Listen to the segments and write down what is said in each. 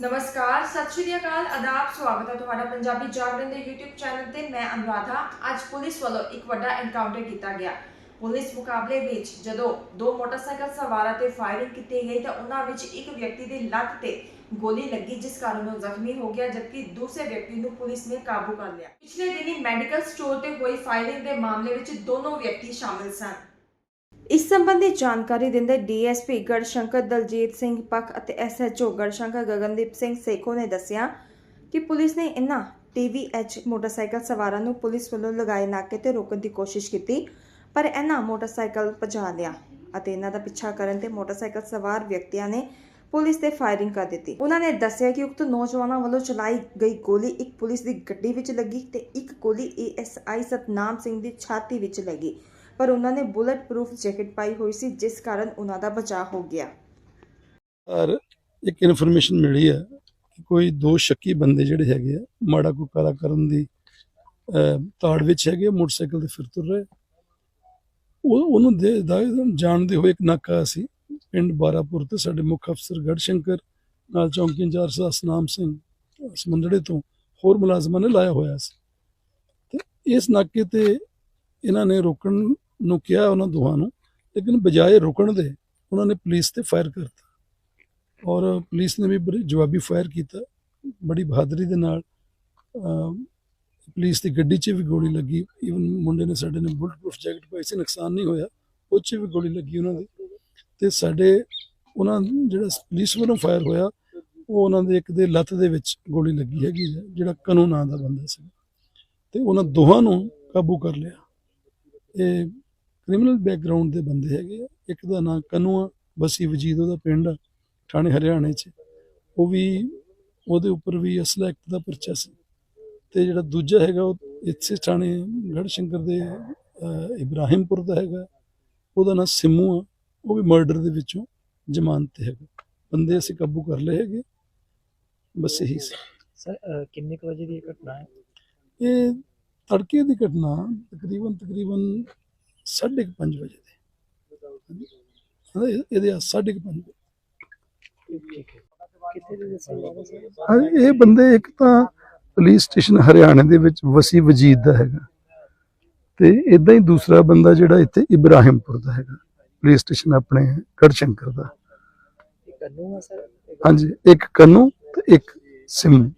ਨਮਸਕਾਰ, ਸਤਿ ਸ਼੍ਰੀ ਅਕਾਲ, ਆਦਾਬ, ਸਵਾਗਤ ਹੈ ਤੁਹਾਡਾ ਪੰਜਾਬੀ ਜਾਗਰਣ ਦੇ YouTube ਚੈਨਲ ਤੇ, ਮੈਂ ਅਨੁਰਾਧਾ। ਅੱਜ ਪੁਲਿਸ ਵੱਲੋਂ ਇੱਕ ਵੱਡਾ ਐਨਕਾਊਂਟਰ ਕੀਤਾ ਗਿਆ। ਪੁਲਿਸ ਮੁਕਾਬਲੇ ਵਿੱਚ ਜਦੋਂ ਦੋ ਮੋਟਰਸਾਈਕਲ ਸਵਾਰਾਂ ਤੇ ਫਾਇਰਿੰਗ ਕੀਤੀ ਗਈ ਤਾਂ ਉਹਨਾਂ ਵਿੱਚ ਇੱਕ ਵਿਅਕਤੀ ਦੀ ਲੱਤ ਤੇ ਗੋਲੀ ਲੱਗੀ, ਜਿਸ ਕਾਰਨ ਉਹ ਜ਼ਖਮੀ ਹੋ ਗਿਆ, ਜਦਕਿ ਦੂਸਰੇ ਵਿਅਕਤੀ ਨੂੰ ਪੁਲਿਸ ਨੇ ਕਾਬੂ ਕਰ ਲਿਆ। ਪਿਛਲੇ ਦਿਨੀ ਮੈਡੀਕਲ ਸਟੋਰ ਤੇ ਹੋਈ ਫਾਇਰਿੰਗ ਦੇ ਮਾਮਲੇ ਵਿੱਚ ਦੋਨੋਂ ਵਿਅਕਤੀ ਸ਼ਾਮਿਲ ਸਨ। ਇਸ ਸੰਬੰਧੀ ਜਾਣਕਾਰੀ ਦਿੰਦੇ ਡੀਐਸਪੀ ਗੜਸ਼ੰਕਰ ਦਲਜੀਤ ਸਿੰਘ ਪੱਖ ਅਤੇ ਐਸਐਚਓ ਗੜਸ਼ੰਕਰ ਗਗਨਦੀਪ ਸਿੰਘ ਸੇਖੋ ਨੇ ਦੱਸਿਆ ਕਿ ਪੁਲਿਸ ਨੇ ਇਨ੍ਹਾਂ ਟੀਵੀਐਚ ਮੋਟਰਸਾਈਕਲ ਸਵਾਰਾਂ ਨੂੰ ਪੁਲਿਸ ਵੱਲੋਂ ਲਗਾਏ ਨਾਕੇ ਤੇ ਰੋਕਣ ਦੀ ਕੋਸ਼ਿਸ਼ ਕੀਤੀ, ਪਰ ਇਹਨਾਂ ਮੋਟਰਸਾਈਕਲ ਭਜਾ ਲਿਆ ਅਤੇ ਇਹਨਾਂ ਦਾ ਪਿੱਛਾ ਕਰਨ ਤੇ ਮੋਟਰਸਾਈਕਲ ਸਵਾਰ ਵਿਅਕਤੀਆਂ ਨੇ ਪੁਲਿਸ ਤੇ ਫਾਇਰਿੰਗ ਕਰ ਦਿੱਤੀ। ਉਹਨਾਂ ਨੇ ਦੱਸਿਆ ਕਿ ਉਕਤ ਨੌਜਵਾਨਾਂ ਵੱਲੋਂ ਚਲਾਈ ਗਈ ਗੋਲੀ ਇੱਕ ਪੁਲਿਸ ਦੀ ਗੱਡੀ ਵਿੱਚ ਲੱਗੀ ਤੇ ਇੱਕ ਗੋਲੀ ਏਐਸਆਈ ਸਤਨਾਮ ਸਿੰਘ ਦੀ ਛਾਤੀ ਵਿੱਚ ਲੱਗੀ। ਪਰ ਉਹਨਾਂ ਨੇ ਬੁਲਟ ਪ੍ਰੂਫ ਜੈਕਟ ਪਾਈ ਹੋਈ ਸੀ, ਜਿਸ ਕਾਰਨ ਉਹਨਾਂ ਦਾ ਬਚਾਅ ਹੋ ਗਿਆ। ਔਰ ਇੱਕ ਇਨਫੋਰਮੇਸ਼ਨ ਮਿਲੀ ਹੈ ਕਿ ਕੋਈ ਦੋ ਸ਼ੱਕੀ ਬੰਦੇ ਜਿਹੜੇ ਹੈਗੇ ਆ, ਮਾੜਾ ਕੋ ਕਰਨ ਦੀ ਤਾੜ ਵਿੱਚ ਹੈਗੇ ਮੋਟਰਸਾਈਕਲ ਤੇ ਫਿਰ ਤੁਰ ਰਹੇ ਉਹ, ਉਹਨੂੰ ਦੇ ਜਾਣਦੇ ਹੋਏ ਇੱਕ ਨਾਕਾ ਸੀ, ਪਿੰਡ ਬਾਰਾਪੁਰ ਤੇ ਸਾਡੇ ਮੁੱਖ ਅਫਸਰ ਗੜਸ਼ੰਕਰ, ਨਾਲ ਚੌਂਕੀ ਇੰਚਾਰਜ ਸਤਨਾਮ ਸਿੰਘ ਸਮੁੰਦੜੇ ਤੋਂ ਹੋਰ ਮੁਲਾਜ਼ਮਾਂ ਨੇ ਲਾਇਆ ਹੋਇਆ ਸੀ। ਤੇ ਇਸ ਨਾਕੇ ਤੇ ਇਹਨਾਂ ਨੇ ਰੋਕਣ ਨੂੰ ਕਿਹਾ ਉਹਨਾਂ ਦੋਹਾਂ ਨੂੰ ਲੇਕਿਨ ਬਜਾਏ ਰੁਕਣ ਦੇ ਉਹਨਾਂ ਨੇ ਪੁਲਿਸ ਤੇ ਫਾਇਰ ਕਰਤਾ। ਔਰ ਪੁਲਿਸ ਨੇ ਵੀ ਬੜੀ ਜਵਾਬੀ ਫਾਇਰ ਕੀਤਾ ਬੜੀ ਬਹਾਦਰੀ ਦੇ ਨਾਲ ਪੁਲਿਸ ਦੀ ਗੱਡੀ 'ਚ ਵੀ ਗੋਲੀ ਲੱਗੀ। ਇਵਨ ਮੁੰਡੇ ਨੇ ਸਾਡੇ ਨੇ ਬੁਲਟ ਪ੍ਰੂਫ ਜੈਕਟ ਪਾਈ ਸੀ ਨੁਕਸਾਨ ਨਹੀਂ ਹੋਇਆ ਉਹ 'ਚ ਵੀ ਗੋਲੀ ਲੱਗੀ ਉਹਨਾਂ ਦੀ। ਤੇ ਸਾਡੇ ਉਹਨਾਂ ਜਿਹੜਾ ਪੁਲਿਸ ਵੱਲੋਂ ਫਾਇਰ ਹੋਇਆ ਉਹ ਉਹਨਾਂ ਦੇ ਇੱਕ ਦੇ ਲੱਤ ਦੇ ਵਿੱਚ ਗੋਲੀ ਲੱਗੀ ਹੈਗੀ ਹੈ, ਜਿਹੜਾ ਕਨੂ ਨਾਂ ਦਾ ਬੰਦਾ ਸੀ ਤੇ ਉਹਨਾਂ ਦੋਹਾਂ ਨੂੰ ਕਾਬੂ ਕਰ ਲਿਆ। ਇਹ ਕ੍ਰਿਮੀਨਲ ਬੈਕਗ੍ਰਾਉਂਡ ਦੇ ਬੰਦੇ ਹੈਗੇ ਆ। ਇੱਕ ਦਾ ਨਾਂ ਕਨੂ ਆ ਬਸੀ ਵਜੀਦ ਉਹਦਾ ਪਿੰਡ ਆ ਥਾਣੇ ਹਰਿਆਣੇ 'ਚ। ਉਹ ਵੀ ਉਹਦੇ ਉੱਪਰ ਵੀ ਅਸਲਾ ਐਕਟ ਦਾ ਪਰਚਾ ਸੀ। ਤੇ ਜਿਹੜਾ ਦੂਜਾ ਹੈਗਾ ਉਹ ਇੱਥੇ ਥਾਣੇ ਗੜਸ਼ੰਕਰ ਦੇ ਇਬਰਾਹਿਮਪੁਰ ਦਾ ਹੈਗਾ। ਉਹਦਾ ਨਾਂ ਸਿੰਮੂ ਆ। ਉਹ ਵੀ ਮਰਡਰ ਦੇ ਵਿੱਚੋਂ ਜ਼ਮਾਨਤ ਤੇ ਹੈਗਾ। ਬੰਦੇ ਅਸੀਂ ਕਾਬੂ ਕਰ ਲਏ ਹੈਗੇ। ਬਸ ਇਹੀ ਸੀ। ਸਰ ਕਿੰਨੇ ਕੁ ਵਜੇ ਦੀ ਘਟਨਾ ਹੈ? ਇਹ ਤੜਕੇ ਦੀ ਘਟਨਾ ਤਕਰੀਬਨ ਤਕਰੀਬਨ 5:30 ਵਜੇ ਦੀ। ਇਹਦੇ 5:30 ਠੀਕ ਇਹ ਬੰਦੇ ਇੱਕ ਤਾਂ ਪੁਲਿਸ ਸਟੇਸ਼ਨ ਹਰਿਆਣੇ ਦੇ ਵਿੱਚ ਵਸੀ ਵਜੀਦ ਦਾ ਹੈਗਾ। ਤੇ ਇਦਾਂ ਹੀ ਦੂਸਰਾ ਬੰਦਾ ਜਿਹੜਾ ਇੱਥੇ ਇਬਰਾਹਿਮਪੁਰ ਦਾ ਹੈਗਾ, ਪੁਲਿਸ ਸਟੇਸ਼ਨ ਆਪਣੇ ਗੜਸ਼ੰਕਰ ਦਾ। ਹਾਂਜੀ, ਇੱਕ ਕਨੂ ਤੇ ਇੱਕ ਸਿਮੂ।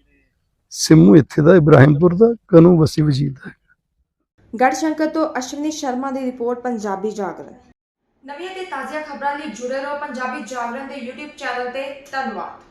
ਸਿੰਮੂ ਇੱਥੇ ਦਾ ਇਬਰਾਹਿਮਪੁਰ ਦਾ, ਕਨੂ ਵਸੀ ਵਜੀਦ ਦਾ ਗੜਸ਼ੰਕਰ ਤੋਂ ਅਸ਼ਵਨੀ ਸ਼ਰਮਾ ਦੀ ਰਿਪੋਰਟ, ਪੰਜਾਬੀ ਜਾਗਰਣ। ਨਵੀਆਂ ਤੇ ਤਾਜ਼ੀਆਂ ਖਬਰਾਂ ਲਈ ਜੁੜੇ ਰਹੋ ਪੰਜਾਬੀ ਜਾਗਰਣ ਦੇ YouTube ਚੈਨਲ ਤੇ। ਧੰਨਵਾਦ।